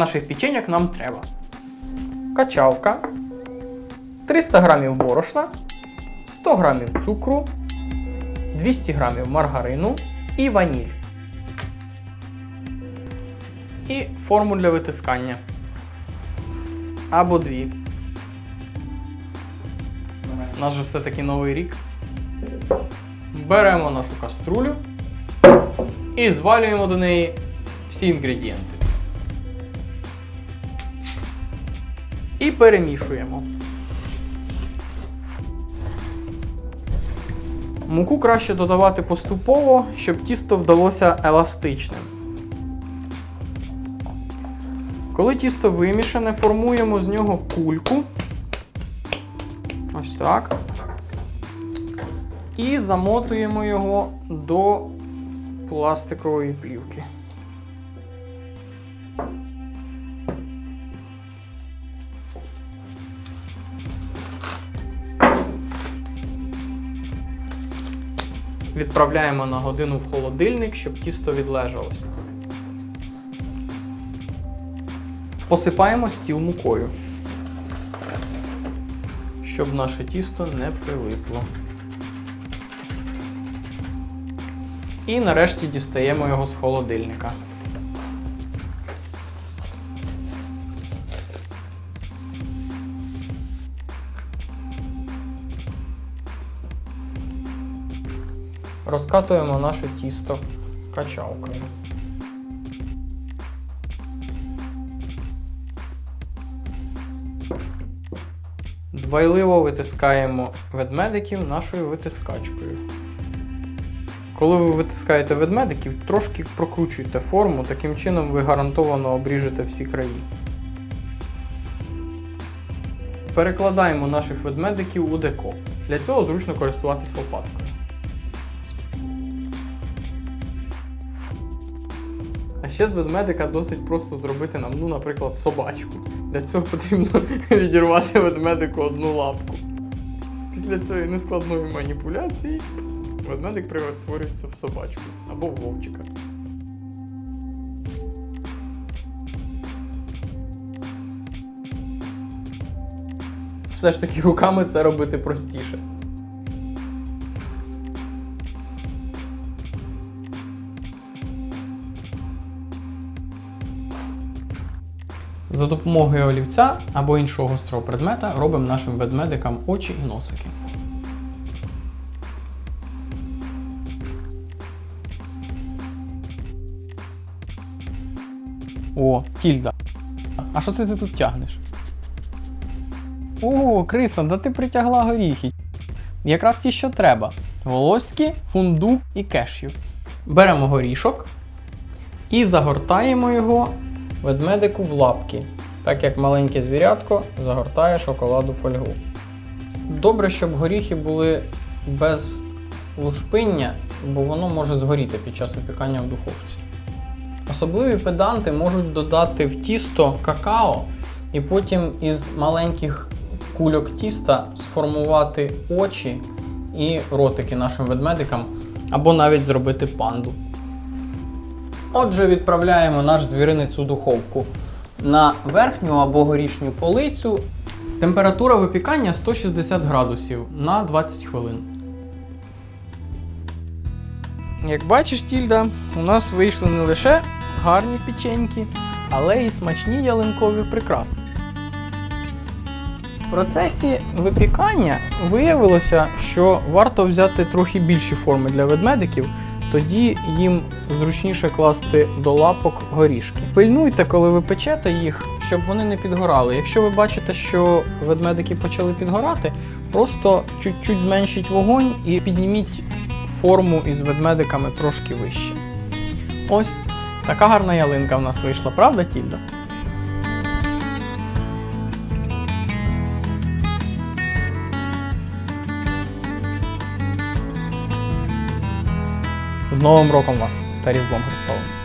наших печеньок нам треба качалка, 300 грамів борошна, 100 грамів цукру, 200 грамів маргарину і ваніль. І форму для витискання. Або дві. У нас же все-таки новий рік. Беремо нашу каструлю і звалюємо до неї всі інгредієнти. І перемішуємо. Муку краще додавати поступово, щоб тісто вдалося еластичним. Коли тісто вимішане, формуємо з нього кульку. Ось так. І замотуємо його до пластикової плівки. Відправляємо на годину в холодильник, щоб тісто відлежалося. Посипаємо стіл мукою, щоб наше тісто не прилипло. І нарешті дістаємо його з холодильника. Розкатуємо наше тісто качалкою. Дбайливо витискаємо ведмедиків нашою витискачкою. Коли ви витискаєте ведмедиків, трошки прокручуйте форму, таким чином ви гарантовано обріжете всі краї. Перекладаємо наших ведмедиків у деко. Для цього зручно користуватись лопаткою. Ще з ведмедика досить просто зробити нам, ну, наприклад, собачку. Для цього потрібно відірвати ведмедику одну лапку. Після цієї нескладної маніпуляції ведмедик перетворюється в собачку або в вовчика. Все ж таки руками це робити простіше. За допомогою олівця або іншого гострого предмета робимо нашим ведмедикам очі і носики. О, Тільда. А що це ти тут тягнеш? О, Криса, да ти притягла горіхи. Якраз ті, що треба: волоські, фундук і кешю. Беремо горішок і загортаємо його ведмедику в лапки, так як маленьке звірятко загортає шоколаду фольгу. Добре, щоб горіхи були без лушпиння, бо воно може згоріти під час випікання в духовці. Особливі педанти можуть додати в тісто какао і потім із маленьких кульок тіста сформувати очі і ротики нашим ведмедикам, або навіть зробити панду. Отже, відправляємо наш звіринець у духовку на верхню або горішню полицю. Температура випікання 160 градусів на 20 хвилин. Як бачиш, Тільда, у нас вийшли не лише гарні печеньки, але й смачні ялинкові прикраси. В процесі випікання виявилося, що варто взяти трохи більші форми для ведмедиків, тоді їм зручніше класти до лапок горішки. Пильнуйте, коли ви печете їх, щоб вони не підгорали. Якщо ви бачите, що ведмедики почали підгорати, просто чуть-чуть зменшіть вогонь і підніміть форму із ведмедиками трошки вище. Ось така гарна ялинка в нас вийшла, правда, Тільда? З Новим роком вас та Різдвом Христовим!